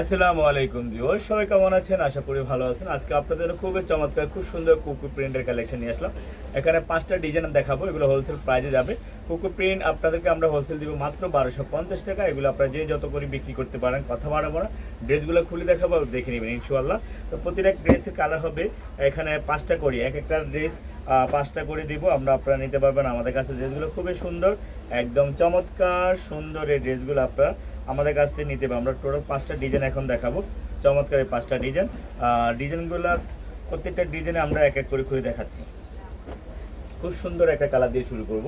আসসালামু আলাইকুম ভিউয়ার সবাই কেমন আছেন? আশা করি ভালো আছেন। আজকে আপনাদের জন্য খুবই চমৎকার, খুব সুন্দর কুকুর প্রিন্টের কালেকশন নিয়ে আসলাম। এখানে পাঁচটা ডিজাইন দেখাবো, এগুলো হোলসেল প্রাইজে যাবে। কুকু প্রিন্ট আপনাদেরকে আমরা হোলসেল দিব মাত্র বারোশো পঞ্চাশ টাকা। এগুলো আপনারা যে যত করে বিক্রি করতে পারেন, কথা বাড়াবো না। ড্রেসগুলো খুলে দেখাবো, দেখে নেবেন ইনশাল্লাহ তো প্রতিটা ড্রেসের কালার হবে। এখানে পাঁচটা করি। এক একটা ড্রেস পাঁচটা করে দিব। আমরা আপনারা নিতে পারবেন আমাদের কাছে। ড্রেসগুলো খুবই সুন্দর, একদম চমৎকার সুন্দর এই ড্রেসগুলো আপনারা আমাদের কাছ থেকে নিতে পারবেন। আমরা টোটাল পাঁচটা ডিজাইন এখন দেখাবো। চমৎকার এই পাঁচটা ডিজাইন। ডিজাইনগুলো প্রত্যেকটা ডিজাইনে আমরা এক এক করে খুলে দেখাচ্ছি। খুব সুন্দর একটা কালার দিয়ে শুরু করব।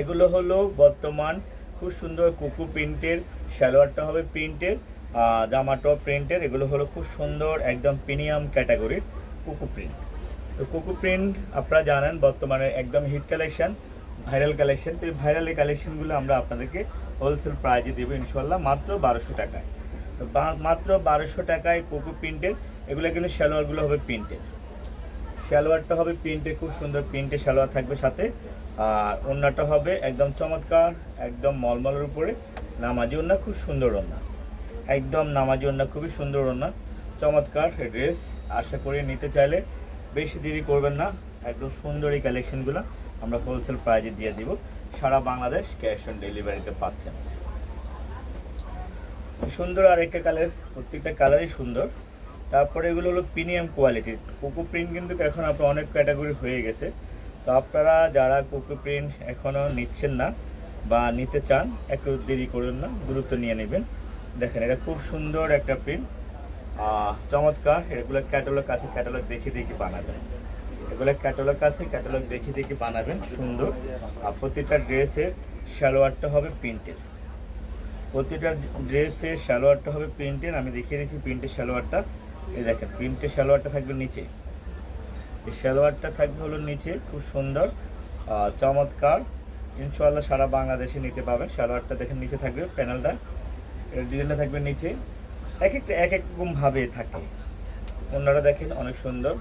এগুলো হলো বর্তমান খুব সুন্দর কুকু প্রিন্টের, সালোয়ারটা হবে প্রিন্টের জামাটাও প্রিন্টের, এগুলো হলো খুব সুন্দর একদম প্রিমিয়াম ক্যাটাগরির কুকু প্রিন্ট। তো কুকু প্রিন্ট আপনারা জানেন বর্তমানে একদম হিট কালেকশন, ভাইরাল কালেকশন, তো এই ভাইরাল এই কালেকশনগুলো আমরা আপনাদেরকে হোলসেল প্রাইজে দেবো ইনশাল্লাহ মাত্র বারোশো টাকায়। তো মাত্র বারোশো টাকায় কুকু প্রিন্টের, এগুলো কিন্তু সালোয়ারগুলো হবে প্রিন্টের। সালোয়ারটা হবে প্রিন্টে খুব সুন্দর প্রিন্টে সালোয়ার থাকবে সাথে। আর ওড়নাটা হবে একদম চমৎকার, একদম মলমলের উপরে। নামাজি ওড়না খুব সুন্দর ওড়না একদম নামাজি ওড়না খুবই সুন্দর ওড়না চমৎকার ড্রেস আশা করি নিতে চাইলে বেশি দেরি করবেন না। একদম সুন্দর এই কালেকশনগুলো আমরা হোলসেল প্রাইজে দিয়ে দিব। সারা বাংলাদেশ ক্যাশ অন ডেলিভারিতে পাচ্ছেন। সুন্দর আর একটা কালার প্রত্যেকটা কালারই সুন্দর। তারপরে এগুলো হলো প্রিমিয়াম কোয়ালিটির কোকো প্রিন্ট কিন্তু এখন আপনার অনেক ক্যাটাগরি হয়ে গেছে। তো আপনারা যারা কোকো প্রিন্ট এখনও নিচ্ছেন না বা নিতে চান, একটু দেরি করবেন না, দ্রুত নিয়ে নেবেন। দেখেন, এটা খুব সুন্দর একটা প্রিন্ট চমৎকার। এগুলো ক্যাটালগ আছে ক্যাটালগ দেখে দেখে বানাবেন। এগুলো ক্যাটালগ আছে ক্যাটালগ দেখে দেখে বানাবেন, সুন্দর। আর প্রতিটা ড্রেসের সালোয়ারটা হবে প্রিন্টের। প্রতিটা ড্রেসের সালোয়ারটা হবে প্রিন্টের। আমি দেখিয়ে দিচ্ছি প্রিন্টের সালোয়ারটা। এই দেখেন প্রিন্টের সালোয়ারটা থাকবে নিচে। এই সালোয়ারটা থাকবে হলো নিচে, খুব সুন্দর চমৎকার। ইনশাল্লাহ সারা বাংলাদেশে নিতে পাবেন। সালোয়ারটা দেখেন, নিচে থাকবে প্যানেলটা। এর ডিজাইনটা থাকবে নিচে। এক একটা এক এক রকম ভাবে থাকে। অন্যরা দেখেন অনেক সুন্দর।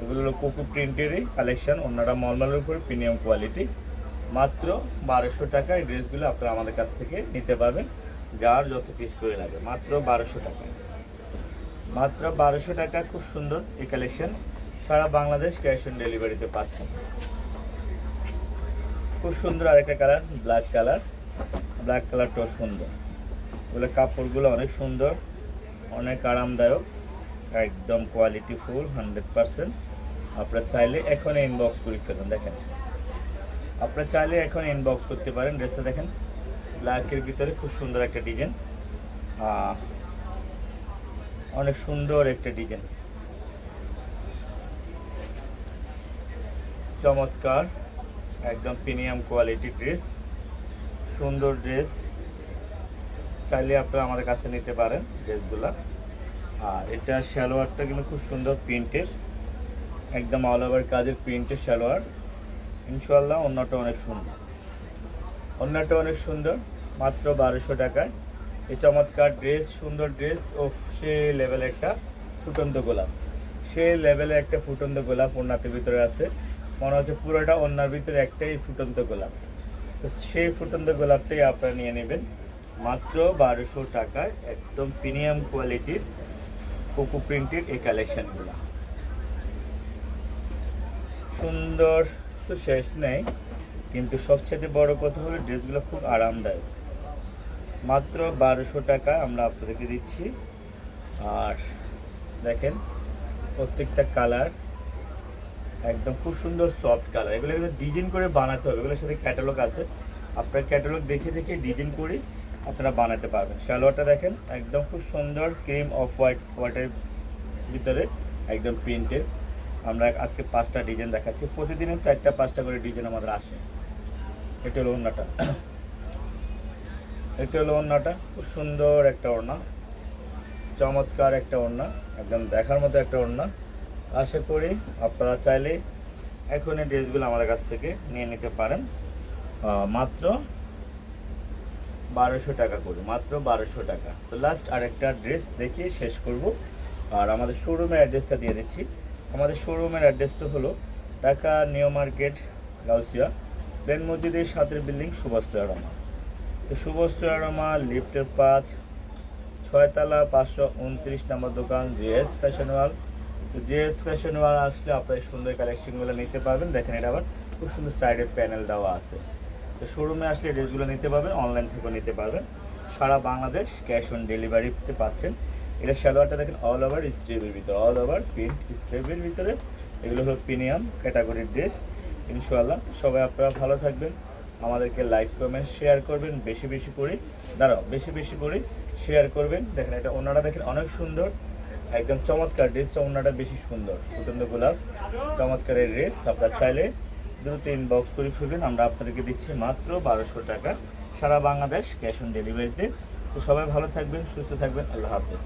এগুলো হলো কুকু প্রিন্টেরই কালেকশন। অন্যরা মলমলের উপরে, প্রিমিয়াম কোয়ালিটি। মাত্র বারোশো টাকা এই ড্রেসগুলো আপনারা আমাদের কাছ থেকে নিতে পারবেন। যার যত পিস করে লাগে। মাত্র বারোশো টাকা মাত্র বারোশো টাকা, খুব সুন্দর এই কালেকশন সারা বাংলাদেশ ক্যাশ অন ডেলিভারিতে পাচ্ছেন খুব সুন্দর আরেকটা কালার ব্ল্যাক কালার ব্ল্যাক কালারটাও সুন্দর। ওগুলো কাপড়গুলো অনেক সুন্দর, অনেক আরামদায়ক, একদম কোয়ালিটি ফুল হান্ড্রেড পারসেন্ট আপনারা চাইলে এখন ইনবক্স করে ফেলুন, দেখেন। আপনারা চাইলে এখন ইনবক্স করতে পারেন ড্রেসটা দেখেন। ব্ল্যাকের ভিতরে খুব সুন্দর একটা ডিজাইন অনেক সুন্দর একটা ডিজাইন। চমৎকার, একদম প্রিমিয়াম কোয়ালিটি ড্রেস, সুন্দর ড্রেস। চাইলে আপনারা আমাদের কাছে নিতে পারেন ড্রেসগুলা। আর এটা সালোয়ারটা কিন্তু খুব সুন্দর প্রিন্টের, একদম অল ওভার কাজের প্রিন্টের সালোয়ার। ইনশাল্লাহ অন্যটা অনেক সুন্দর। অন্যটা অনেক সুন্দর, মাত্র বারোশো টাকায়। এই চমৎকার ড্রেস সুন্দর ড্রেস ও সে লেভেল একটা ফুটন্ত গোলাপ। সে লেভেলে একটা ফুটন্ত গোলাপ ওনাতে ভিতরে আছে। মনে হচ্ছে পুরোটা ওনার ভিতরে একটাই ফুটন্ত গোলাপ। তো সেই ফুটন্ত গোলাপটাই আপনারা নিয়ে নেবেন। মাত্র বারোশো টাকায় একদম প্রিমিয়াম কোয়ালিটির কোকো প্রিন্টের এই কালেকশানগুলো সুন্দর তো শেষ নেই, কিন্তু সবচেয়ে বড় কথা হলো ড্রেসগুলো খুব আরামদায়ক। মাত্র বারোশো টাকা আমরা আপনাদেরকে দিচ্ছি। আর দেখেন, প্রত্যেকটা কালার একদম খুব সুন্দর সফট কালার। এগুলো কিন্তু ডিজাইন করে বানাতে হবে। এগুলোর সাথে ক্যাটালগ আছে। আপনার ক্যাটালগ দেখে দেখে ডিজাইন করে আপনারা বানাতে পারবেন। সালোয়ারটা দেখেন, একদম খুব সুন্দর ক্রিম অফ হোয়াইট হোয়াইটের ভিতরে একদম প্রিন্টের আমরা আজকে পাঁচটা ডিজাইন দেখাচ্ছি। প্রতিদিনের চারটা পাঁচটা করে ডিজাইন আমাদের আসে। এটা হলো ওড়নাটা। এটা হলো ওড়নাটা। খুব সুন্দর একটা ওড়না। চমৎকার একটা ওড়না। একদম দেখার মতো একটা ওড়না। আশা করি আপনারা চাইলে এখন এই ড্রেসগুলো আমাদের কাছ থেকে নিয়ে নিতে পারেন। মাত্র বারোশো টাকা করে। মাত্র বারোশো টাকা। তো লাস্ট আরেকটা ড্রেস দেখিয়ে শেষ করব। আর আমাদের শোরুমের অ্যাড্রেসটা দিয়ে দিচ্ছি। আমাদের শোরুমের অ্যাড্রেসটা হলো ঢাকা নিউ মার্কেট, গাউসিয়া। প্লেন মসজিদের সাথের বিল্ডিং সুভাষ রমা তো সুভাষ রমা লিফটের পাঁচ, ছয়তলা পাঁচশো উনত্রিশ নম্বর দোকান, জিএস ফ্যাশন ওয়াল তো জিএস ফ্যাশন ওয়াল আসলে আপনার সুন্দর কালেকশনগুলো নিতে পারবেন। দেখেন এটা আবার খুব সুন্দর সাইডে প্যানেল দেওয়া আছে। তো শোরুমে আসলে ড্রেসগুলো নিতে পারবেন অনলাইন থেকেও নিতে পারবেন। সারা বাংলাদেশ ক্যাশ অন ডেলিভারিতে পাচ্ছেন। এটা সালোয়ারটা দেখেন অল ওভার স্ট্রেবের ভিতরে অল ওভার প্রিন্ট স্ট্রেবের ভিতরে। এগুলো হলো প্রিমিয়াম ক্যাটাগরির ড্রেস ইনশাআল্লাহ। সবাই আপনারা ভালো থাকবেন। আমাদেরকে লাইক কমেন্ট শেয়ার করবেন, বেশি বেশি করে। দাঁড়াও, বেশি বেশি করে শেয়ার করবেন। দেখেন এটা ওনারা দেখেন অনেক সুন্দর। একদম চমৎকার ড্রেসটা ওনাটা বেশি সুন্দর। সুগন্ধ গোলাপ চমৎকারের ড্রেস আপনার চাইলে দ্রুত ইনবক্স করে ফেলবেন। আমরা আপনাদেরকে দিচ্ছি মাত্র বারোশো টাকা। সারা বাংলাদেশ ক্যাশ অন ডেলিভারিতে তো সবাই ভালো থাকবেন, সুস্থ থাকবেন। আল্লাহ হাফেজ।